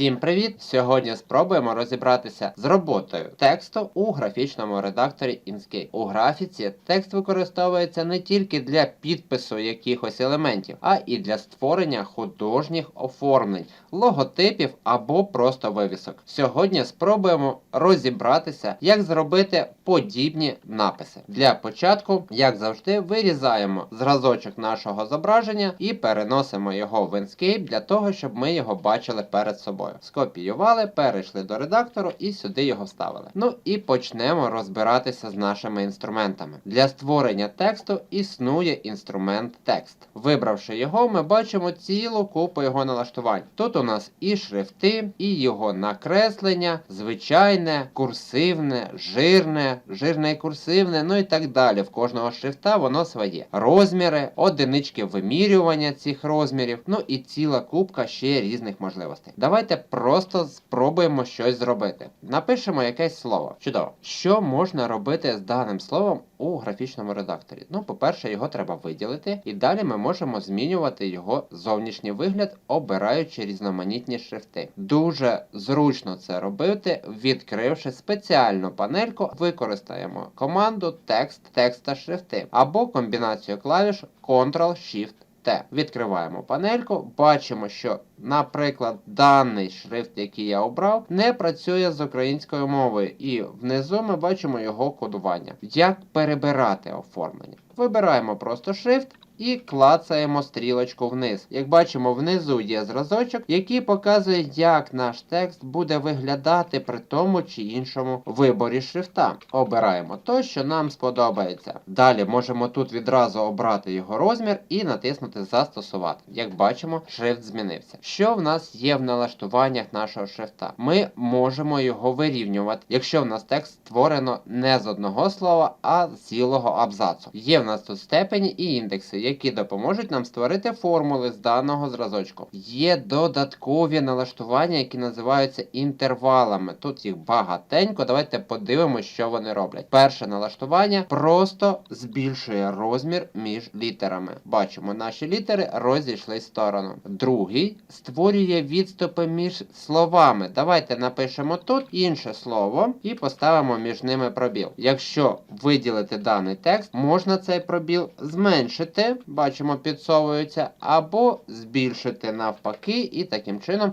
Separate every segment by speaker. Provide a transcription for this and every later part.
Speaker 1: Всім привіт! Сьогодні спробуємо розібратися з роботою тексту у графічному редакторі Inkscape. У графіці текст використовується не тільки для підпису якихось елементів, а і для створення художніх оформлень, логотипів або просто вивісок. Сьогодні спробуємо розібратися, як зробити подібні написи. Для початку, як завжди, вирізаємо зразочок нашого зображення і переносимо його в Inkscape для того, щоб ми його бачили перед собою. Скопіювали, перейшли до редактору і сюди його вставили. Ну і почнемо розбиратися з нашими інструментами. Для створення тексту існує інструмент текст. Вибравши його, ми бачимо цілу купу його налаштувань. Тут у нас і шрифти, і його накреслення, звичайне, курсивне, жирне, жирне і курсивне, ну і так далі. В кожного шрифта воно своє. Розміри, одинички вимірювання цих розмірів, ну і ціла купка ще різних можливостей. Давайте просто спробуємо щось зробити. Напишемо якесь слово. Чудово. Що можна робити з даним словом у графічному редакторі? Ну, по-перше, його треба виділити, і далі ми можемо змінювати його зовнішній вигляд, обираючи різноманітні шрифти. Дуже зручно це робити, відкривши спеціальну панельку, використаємо команду текст, текст та шрифти або комбінацію клавіш Ctrl-Shift. Т. Відкриваємо панельку, бачимо, що, наприклад, даний шрифт, який я обрав, не працює з українською мовою, і внизу ми бачимо його кодування. Як перебирати оформлення? Вибираємо просто шрифт. І клацаємо стрілочку вниз. Як бачимо, внизу є зразочок, який показує, як наш текст буде виглядати при тому чи іншому виборі шрифта. Обираємо той, що нам сподобається. Далі можемо тут відразу обрати його розмір і натиснути Застосувати. Як бачимо, шрифт змінився. Що в нас є в налаштуваннях нашого шрифта? Ми можемо його вирівнювати, якщо в нас текст створено не з одного слова, а з цілого абзацу. Є в нас тут степені і індекси які допоможуть нам створити формули з даного зразочку. Є додаткові налаштування, які називаються інтервалами. Тут їх багатенько. Давайте подивимося, що вони роблять. Перше налаштування просто збільшує розмір між літерами. Бачимо, наші літери розійшли в сторону. Другий створює відступи між словами. Давайте напишемо тут інше слово і поставимо між ними пробіл. Якщо виділити даний текст, можна цей пробіл зменшити бачимо, підсовуються, або збільшити навпаки, і таким чином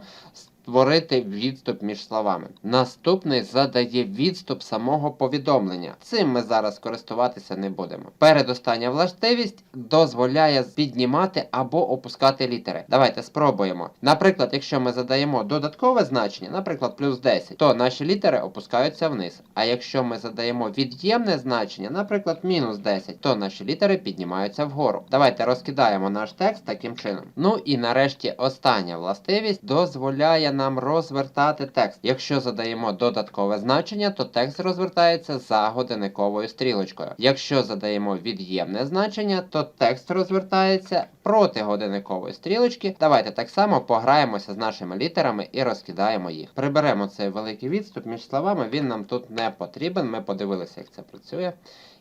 Speaker 1: створити відступ між словами. Наступний задає відступ самого повідомлення. Цим ми зараз користуватися не будемо. Передостання властивість дозволяє піднімати або опускати літери. Давайте спробуємо. Наприклад, якщо ми задаємо додаткове значення, наприклад, плюс 10, то наші літери опускаються вниз. А якщо ми задаємо від'ємне значення, наприклад, мінус 10, то наші літери піднімаються вгору. Давайте розкидаємо наш текст таким чином. Ну і нарешті остання властивість дозволяє нам розвертати текст. Якщо задаємо додаткове значення, то текст розвертається за годинниковою стрілочкою. Якщо задаємо від'ємне значення, то текст розвертається проти годинникової стрілочки. Давайте так само пограємося з нашими літерами і розкидаємо їх. Приберемо цей великий відступ між словами, він нам тут не потрібен. Ми подивилися, як це працює.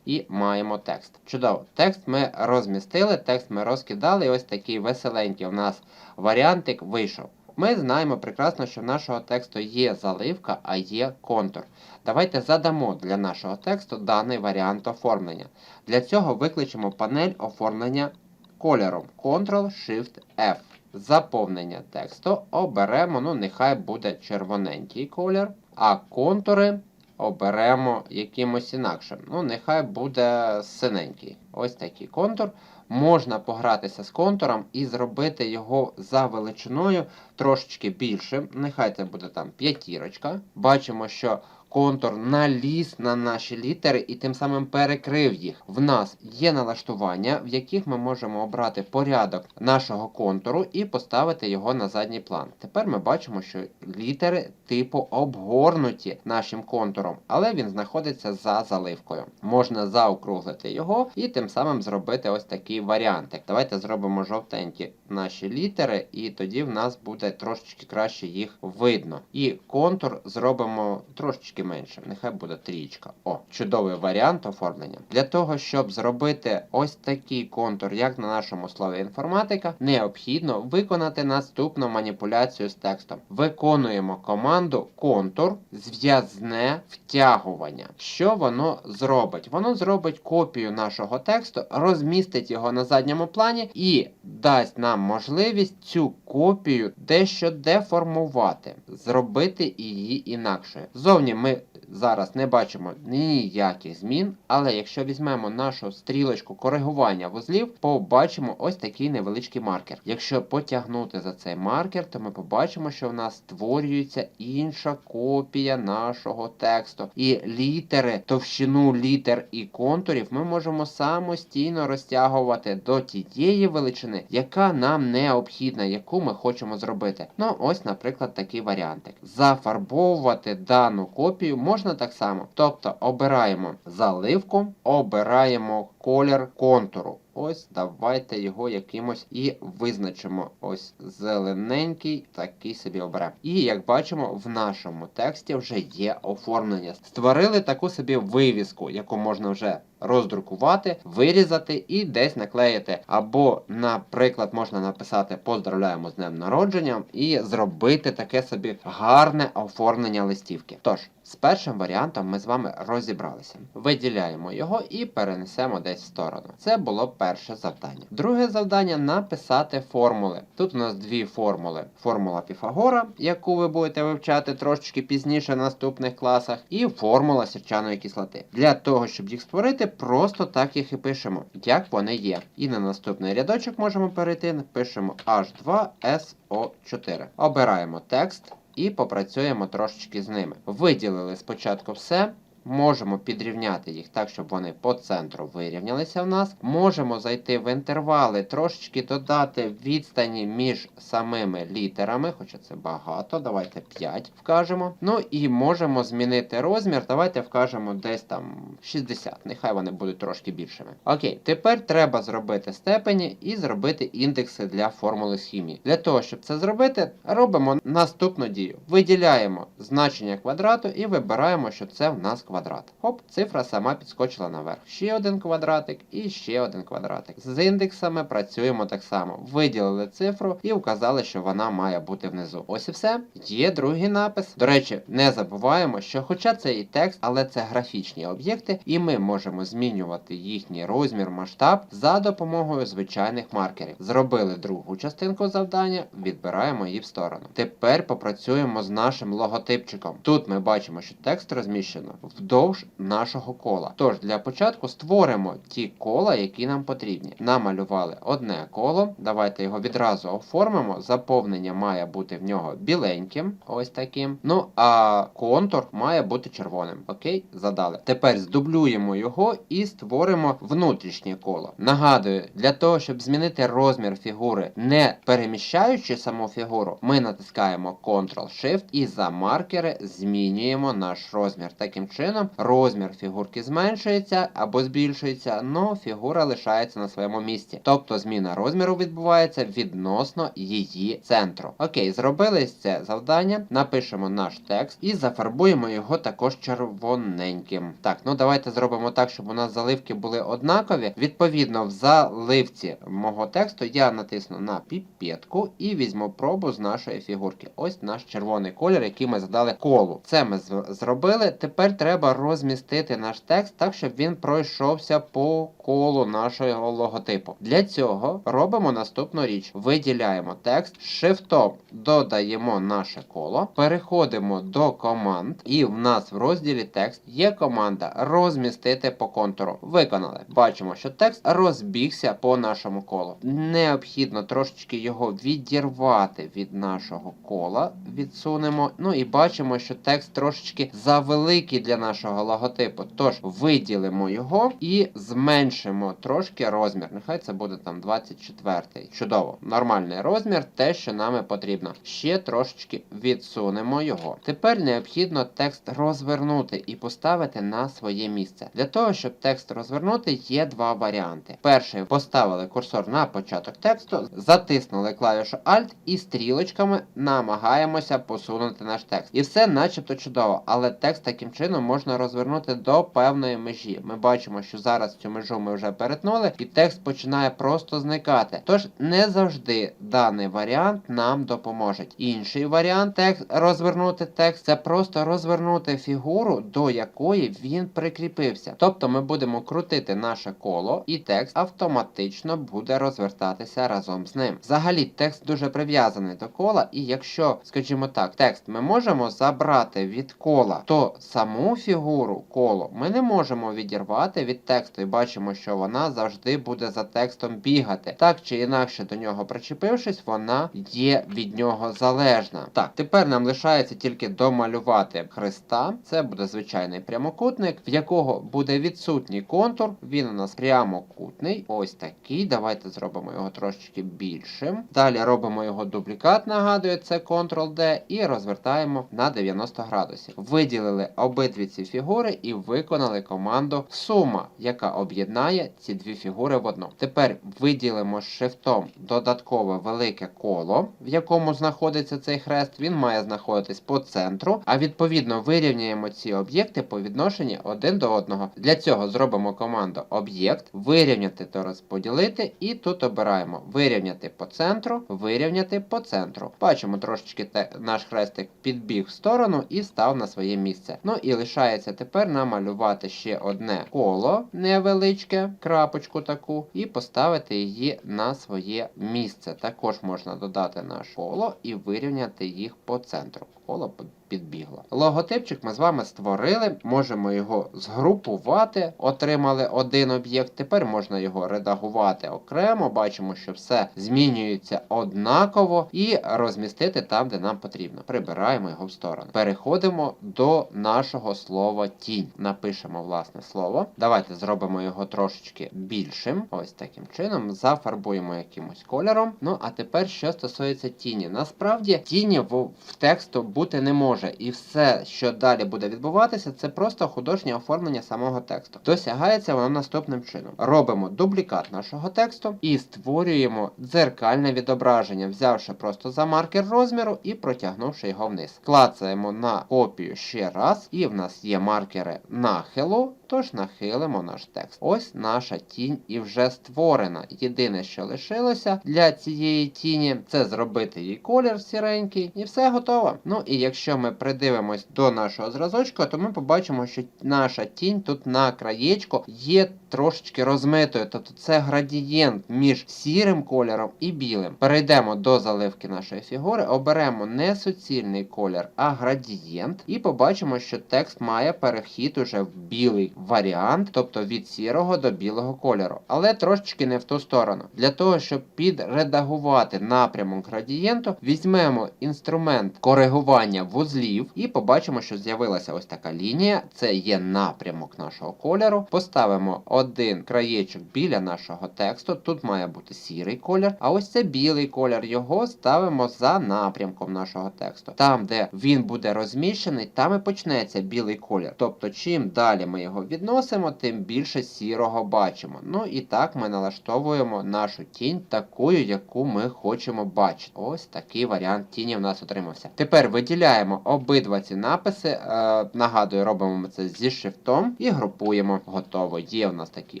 Speaker 1: І маємо текст. Чудово, текст ми розмістили, текст ми розкидали. І ось такий веселенький у нас варіантик вийшов. Ми знаємо прекрасно, що в нашого тексту є заливка, а є контур. Давайте задамо для нашого тексту даний варіант оформлення. Для цього викличемо панель оформлення кольором Ctrl-Shift-F. Заповнення тексту оберемо, ну нехай буде червоненький колір, а контури оберемо якимось інакшим. Ну, нехай буде синенький. Ось такий контур. Можна погратися з контуром і зробити його за величиною трошечки більшим. Нехай це буде там п'ятірочка. Бачимо, що контур наліз на наші літери і тим самим перекрив їх. В нас є налаштування, в яких ми можемо обрати порядок нашого контуру і поставити його на задній план. Тепер ми бачимо, що літери типу обгорнуті нашим контуром, але він знаходиться за заливкою. Можна заокруглити його і тим самим зробити ось такий варіантик. Давайте зробимо жовтенькі наші літери, і тоді в нас буде трошечки краще їх видно. І контур зробимо трошечки менше. Нехай буде трієчка. О, чудовий варіант оформлення. Для того, щоб зробити ось такий контур, як на нашому слові інформатика, необхідно виконати наступну маніпуляцію з текстом. Виконуємо команду контур зв'язне втягування. Що воно зробить? Воно зробить копію нашого тексту, розмістить його на задньому плані і дасть нам можливість цю копію дещо деформувати, зробити її інакшою. Зовні ми зараз не бачимо ніяких змін, але якщо візьмемо нашу стрілочку коригування вузлів, побачимо ось такий невеличкий маркер. Якщо потягнути за цей маркер, то ми побачимо, що в нас створюється інша копія нашого тексту. І літери, товщину літер і контурів ми можемо самостійно розтягувати до тієї величини, яка нам необхідна, яку ми хочемо зробити. Ну, ось, наприклад, такий варіантик. Зафарбовувати дану копію можна так само. Тобто обираємо заливку, обираємо колір контуру. Ось давайте його якимось і визначимо. Ось зелененький, такий собі оберемо. І як бачимо, в нашому тексті вже є оформлення. Створили таку собі вивіску, яку можна вже роздрукувати, вирізати і десь наклеїти. Або, наприклад, можна написати Поздравляємо з днем народження і зробити таке собі гарне оформлення листівки. Тож, з першим варіантом ми з вами розібралися. Виділяємо його і перенесемо десь в сторону. Це було перше завдання. Друге завдання написати формули. Тут у нас дві формули: формула Піфагора, яку ви будете вивчати трошечки пізніше в наступних класах, і формула сірчаної кислоти. Для того, щоб їх створити, просто так їх і пишемо, як вони є. І на наступний рядочок можемо перейти, пишемо H2SO4. Обираємо текст і попрацюємо трошечки з ними. Виділили спочатку все. Можемо підрівняти їх так, щоб вони по центру вирівнялися в нас. Можемо зайти в інтервали, трошечки додати відстані між самими літерами, хоча це багато. Давайте 5 вкажемо. Ну і можемо змінити розмір. Давайте вкажемо десь там 60. Нехай вони будуть трошки більшими. Окей, тепер треба зробити степені і зробити індекси для формули з хімії. Для того, щоб це зробити, робимо наступну дію. Виділяємо значення квадрату і вибираємо, що це в нас квадрат. Хоп, цифра сама підскочила наверх. Ще один квадратик і ще один квадратик. З індексами працюємо так само. Виділили цифру і вказали, що вона має бути внизу. Ось і все. Є другий напис. До речі, не забуваємо, що хоча це і текст, але це графічні об'єкти, і ми можемо змінювати їхній розмір, масштаб за допомогою звичайних маркерів. Зробили другу частинку завдання, відбираємо її в сторону. Тепер попрацюємо з нашим логотипчиком. Тут ми бачимо, що текст розміщено вдовж нашого кола. Тож для початку створимо ті кола, які нам потрібні. Намалювали одне коло. Давайте його відразу оформимо. Заповнення має бути в нього біленьким, ось таким. Ну а контур має бути червоним. Окей, задали. Тепер здублюємо його і створимо внутрішнє коло. Нагадую, для того, щоб змінити розмір фігури, не переміщаючи саму фігуру, ми натискаємо Ctrl-Shift і за маркери змінюємо наш розмір. Таким чином, розмір фігурки зменшується або збільшується, але фігура лишається на своєму місці. Тобто зміна розміру відбувається відносно її центру. Окей, зробили це завдання, напишемо наш текст і зафарбуємо його також червоненьким. Так, ну давайте зробимо так, щоб у нас заливки були однакові. Відповідно, в заливці мого тексту я натисну на піпетку і візьму пробу з нашої фігурки. Ось наш червоний колір, який ми задали колу. Це ми зробили. Тепер треба розмістити наш текст так, щоб він пройшовся по колу нашого логотипу. Для цього робимо наступну річ: виділяємо текст, шифтом додаємо наше коло, переходимо до команд, і в нас в розділі текст є команда розмістити по контуру. Виконали. Бачимо, що текст розбігся по нашому колу. Необхідно трошечки його відірвати від нашого кола, відсунемо. Ну і бачимо, що текст трошечки завеликий для нашого логотипу. Тож виділимо його і зменшимо зменшимо трошки розмір. Нехай це буде там 24. Чудово. Нормальний розмір, те, що нам потрібно. Ще трошечки відсунемо його. Тепер необхідно текст розвернути і поставити на своє місце. Для того, щоб текст розвернути, є два варіанти. Перший поставили курсор на початок тексту, затиснули клавішу Alt і стрілочками намагаємося посунути наш текст. І все начебто чудово, але текст таким чином можна розвернути до певної межі. Ми бачимо, що зараз цю межу ми вже перетнули, і текст починає просто зникати. Тож не завжди даний варіант нам допоможе. Інший варіант текст розвернути текст це просто розвернути фігуру, до якої він прикріпився. Тобто ми будемо крутити наше коло, і текст автоматично буде розвертатися разом з ним. Взагалі, текст дуже прив'язаний до кола, і якщо, скажімо так, текст ми можемо забрати від кола, то саму фігуру коло ми не можемо відірвати від тексту, і бачимо, що вона завжди буде за текстом бігати. Так чи інакше до нього причепившись, вона є від нього залежна. Так, тепер нам лишається тільки домалювати хреста. Це буде звичайний прямокутник, в якого буде відсутній контур. Він у нас прямокутний. Ось такий. Давайте зробимо його трошечки більшим. Далі робимо його дублікат, нагадую, це Ctrl-D, і розвертаємо на 90 градусів. Виділили обидві ці фігури і виконали команду сума, яка об'єднає ці дві фігури в одну. Тепер виділимо шрифтом додаткове велике коло, в якому знаходиться цей хрест. Він має знаходитись по центру, а відповідно вирівняємо ці об'єкти по відношенню один до одного. Для цього зробимо команду об'єкт, вирівняти та розподілити, і тут обираємо вирівняти по центру, вирівняти по центру. Бачимо трошечки те, наш хрестик підбіг в сторону і став на своє місце. Ну і лишається тепер намалювати ще одне коло невеличке, крапочку таку, і поставити її на своє місце. Також можна додати наше коло і вирівняти їх по центру. Коло підбігло. Логотипчик ми з вами створили, можемо його згрупувати, отримали один об'єкт. Тепер можна його редагувати окремо. Бачимо, що все змінюється однаково, і розмістити там, де нам потрібно. Прибираємо його в сторону. Переходимо до нашого слова тінь. Напишемо власне слово. Давайте зробимо його трошечки більшим. Ось таким чином. Зафарбуємо якимось кольором. Ну а тепер, що стосується тіні. Насправді тіні в, в тексту бути не може. І все, що далі буде відбуватися, це просто художнє оформлення самого тексту. Досягається воно наступним чином. Робимо дублікат нашого тексту і створюємо дзеркальне відображення, взявши просто за маркер розміру і протягнувши його вниз. Клацаємо на копію ще раз, і в нас є маркери нахилу. Тож нахилимо наш текст. Ось наша тінь і вже створена. Єдине, що лишилося для цієї тіні, це зробити їй колір сіренький, і все готово. Ну і якщо ми придивимось до нашого зразочка, то ми побачимо, що наша тінь тут на краєчку є трошечки розмитою. Тобто це градієнт між сірим кольором і білим. Перейдемо до заливки нашої фігури, оберемо не суцільний колір, а градієнт, і побачимо, що текст має перехід уже в білий варіант, тобто від сірого до білого кольору, але трошечки не в ту сторону. Для того, щоб підредагувати напрямок градієнту, візьмемо інструмент коригування вузлів і побачимо, що з'явилася ось така лінія. Це є напрямок нашого кольору. Поставимо один краєчок біля нашого тексту. Тут має бути сірий колір, а ось це білий колір. Його ставимо за напрямком нашого тексту. Там, де він буде розміщений, там і почнеться білий колір. Тобто, чим далі ми його відносимо, тим більше сірого бачимо. Ну і так ми налаштовуємо нашу тінь такою, яку ми хочемо бачити. Ось такий варіант тіні в нас отримався. Тепер виділяємо обидва ці написи. Е, нагадую, робимо ми це зі шрифтом і групуємо. Готово. Є у нас такий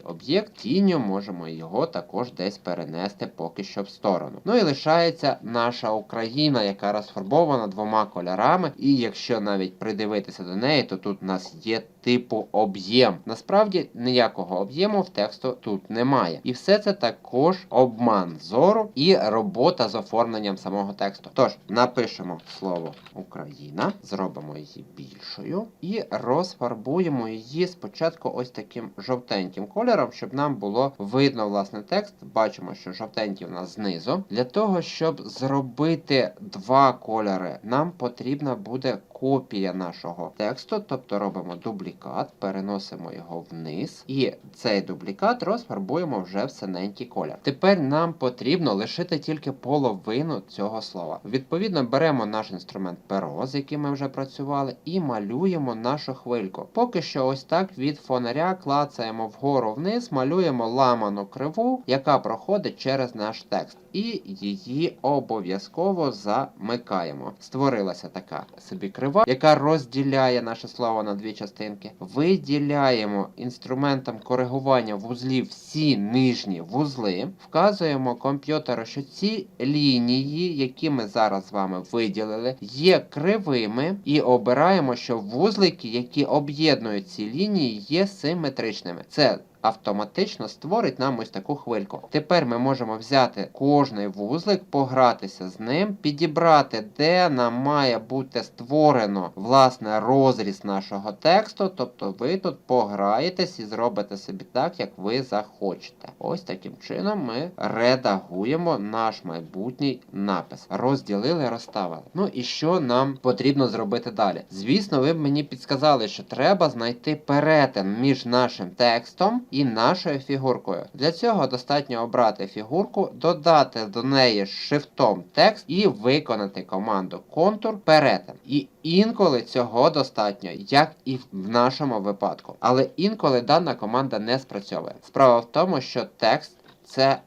Speaker 1: об'єкт, тінню можемо його також десь перенести поки що в сторону. Ну і лишається наша Україна, яка розфарбована двома кольорами. І якщо навіть придивитися до неї, то тут у нас є типу об'єм. Насправді ніякого об'єму в тексту тут немає. І все це також обман зору і робота з оформленням самого тексту. Тож, напишемо слово Україна, зробимо її більшою і розфарбуємо її спочатку ось таким жовтеньким кольором, щоб нам було видно власне текст. Бачимо, що жовтенький у нас знизу. Для того, щоб зробити два кольори, нам потрібна буде копія нашого тексту, тобто робимо дублікат, переносимо його вниз, і цей дублікат розфарбуємо вже в синенький колір. Тепер нам потрібно лишити тільки половину цього слова. Відповідно, беремо наш інструмент перо, з яким ми вже працювали, і малюємо нашу хвильку. Поки що, ось так від фонаря клацаємо вгору вниз, малюємо ламану криву, яка проходить через наш текст. І її обов'язково замикаємо. Створилася така собі крива, яка розділяє наше слово на дві частинки. Виділяємо інструментом коригування вузлів всі нижні вузли, вказуємо комп'ютеру, що ці лінії, які ми зараз з вами виділили, є кривими, і обираємо, що вузлики, які об'єднують ці лінії, є симетричними. Це автоматично створить нам ось таку хвильку. Тепер ми можемо взяти кожний вузлик, погратися з ним, підібрати, де нам має бути створено власне розріз нашого тексту. Тобто ви тут пограєтесь і зробите собі так, як ви захочете. Ось таким чином ми редагуємо наш майбутній напис. Розділили, розставили. Ну і що нам потрібно зробити далі? Звісно, ви б мені підсказали, що треба знайти перетин між нашим текстом і нашою фігуркою. Для цього достатньо обрати фігурку, додати до неї шифтом текст і виконати команду контур перетин. І інколи цього достатньо, як і в нашому випадку. Але інколи дана команда не спрацьовує. Справа в тому, що текст це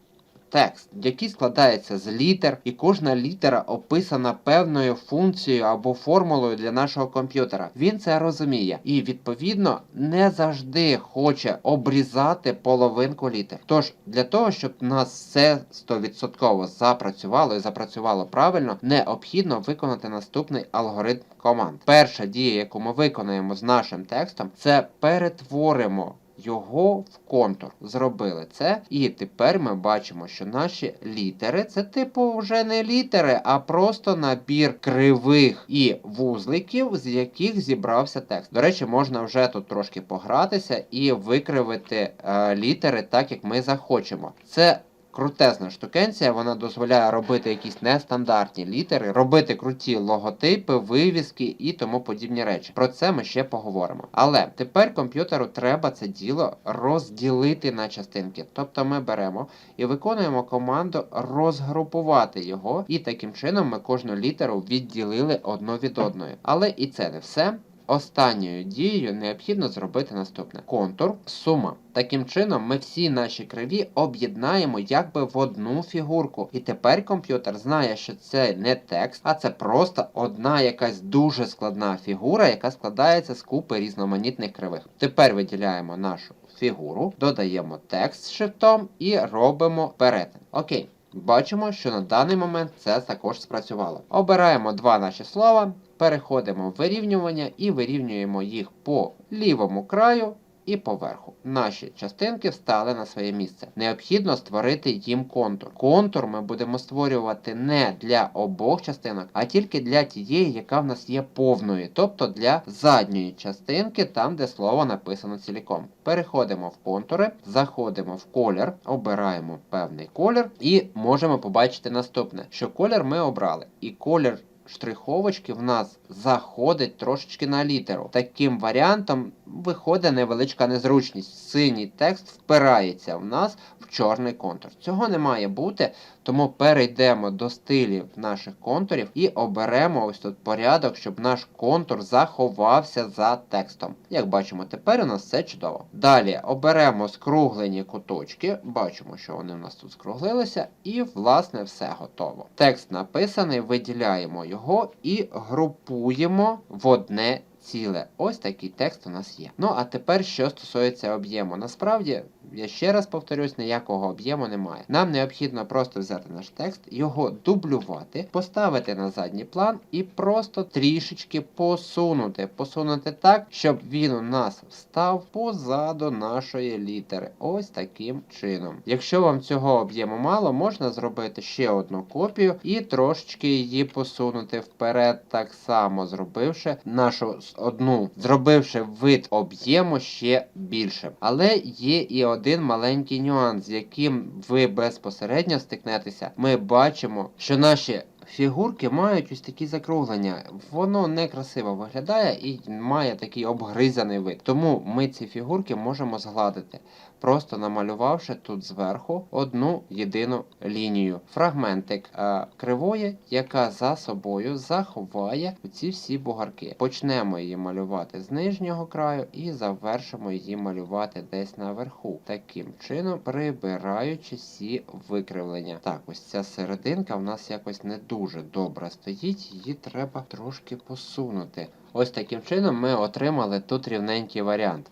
Speaker 1: текст, який складається з літер, і кожна літера описана певною функцією або формулою для нашого комп'ютера. Він це розуміє і відповідно не завжди хоче обрізати половинку літер. Тож для того, щоб нас все 100% запрацювало і запрацювало правильно, необхідно виконати наступний алгоритм команд. Перша дія, яку ми виконаємо з нашим текстом, це перетворимо його в контур. Зробили це, і тепер ми бачимо, що наші літери це типу вже не літери, а просто набір кривих і вузликів, з яких зібрався текст. До речі, можна вже тут трошки погратися і викривити е, літери так, як ми захочемо. Це Крутезна штукенція, вона дозволяє робити якісь нестандартні літери, робити круті логотипи, вивіски і тому подібні речі. Про це ми ще поговоримо. Але тепер комп'ютеру треба це діло розділити на частинки. Тобто ми беремо і виконуємо команду розгрупувати його, і таким чином ми кожну літеру відділили одну від одної. Але і це не все. Останньою дією необхідно зробити наступне: контур, сума. Таким чином, ми всі наші криві об'єднаємо якби в одну фігурку. І тепер комп'ютер знає, що це не текст, а це просто одна якась дуже складна фігура, яка складається з купи різноманітних кривих. Тепер виділяємо нашу фігуру, додаємо текст з шрифтом і робимо перетин. Окей. Бачимо, що на даний момент це також спрацювало. Обираємо два наші слова, переходимо в вирівнювання і вирівнюємо їх по лівому краю і поверху. Наші частинки встали на своє місце. Необхідно створити їм контур. Контур ми будемо створювати не для обох частинок, а тільки для тієї, яка в нас є повною, тобто для задньої частинки, там де слово написано ціліком. Переходимо в контури, заходимо в колір, обираємо певний колір і можемо побачити наступне, що колір ми обрали. І колір штриховочки в нас заходить трошечки на літеру. Таким варіантом виходить невеличка незручність. Синій текст впирається в нас в чорний контур. Цього не має бути, тому перейдемо до стилів наших контурів і оберемо ось тут порядок, щоб наш контур заховався за текстом. Як бачимо, тепер у нас все чудово. Далі оберемо скруглені куточки, бачимо, що вони у нас тут скруглилися, і, власне, все готово. Текст написаний, виділяємо його і групуємо в одне ціле. Ось такий текст у нас є. Ну а тепер, що стосується об'єму. Насправді, я ще раз повторюсь, ніякого об'єму немає. Нам необхідно просто взяти наш текст, його дублювати, поставити на задній план і просто трішечки посунути. Посунути так, щоб він у нас встав позаду нашої літери. Ось таким чином. Якщо вам цього об'єму мало, можна зробити ще одну копію і трошечки її посунути вперед, так само зробивши нашу одну, зробивши вид об'єму ще більшим. Але є і один маленький нюанс, з яким ви безпосередньо стикнетеся. Ми бачимо, що наші фігурки мають ось такі закруглення. Воно некрасиво виглядає і має такий обгризаний вид. Тому ми ці фігурки можемо згладити, просто намалювавши тут зверху одну єдину лінію. Фрагментик е, кривої, яка за собою заховає ці всі бугарки. Почнемо її малювати з нижнього краю і завершимо її малювати десь наверху. Таким чином, прибираючи всі викривлення. Так, ось ця серединка в нас якось не дуже добре стоїть, її треба трошки посунути. Ось таким чином ми отримали тут рівненький варіант.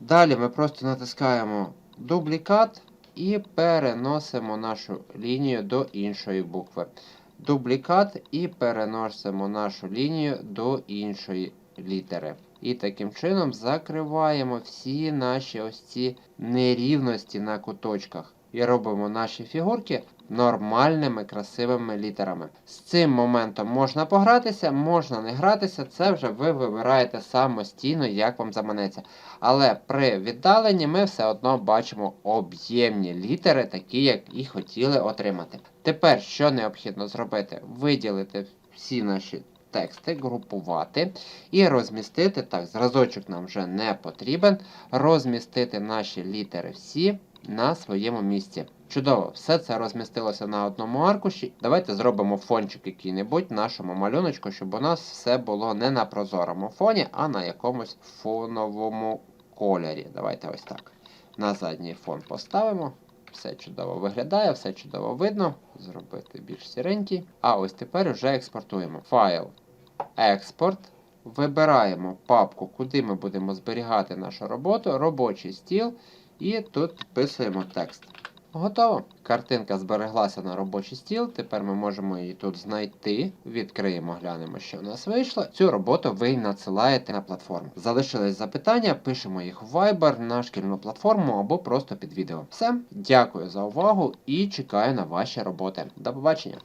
Speaker 1: Далі ми просто натискаємо дублікат і переносимо нашу лінію до іншої букви. Дублікат і переносимо нашу лінію до іншої літери. І таким чином закриваємо всі наші ось ці нерівності на куточках. І робимо наші фігурки нормальними красивими літерами. З цим моментом можна погратися, можна не гратися, це вже ви вибираєте самостійно, як вам заманеться. Але при віддаленні ми все одно бачимо об'ємні літери, такі, як і хотіли отримати. Тепер що необхідно зробити? Виділити всі наші тексти, групувати і розмістити. Так, зразочок нам вже не потрібен. Розмістити наші літери всі на своєму місці. Чудово, все це розмістилося на одному аркуші. Давайте зробимо фончик який-небудь нашому малюночку, щоб у нас все було не на прозорому фоні, а на якомусь фоновому кольорі. Давайте ось так. На задній фон поставимо. Все чудово виглядає, все чудово видно. Зробити більш сіренький. А ось тепер вже експортуємо. Файл, експорт. Вибираємо папку, куди ми будемо зберігати нашу роботу, робочий стіл, і тут підписуємо текст. Готово. Картинка збереглася на робочий стіл. Тепер ми можемо її тут знайти. Відкриємо, глянемо, що в нас вийшло. Цю роботу ви надсилаєте на платформу. Залишились запитання, пишемо їх в Viber на шкільну платформу або просто під відео. Все, дякую за увагу і чекаю на ваші роботи. До побачення!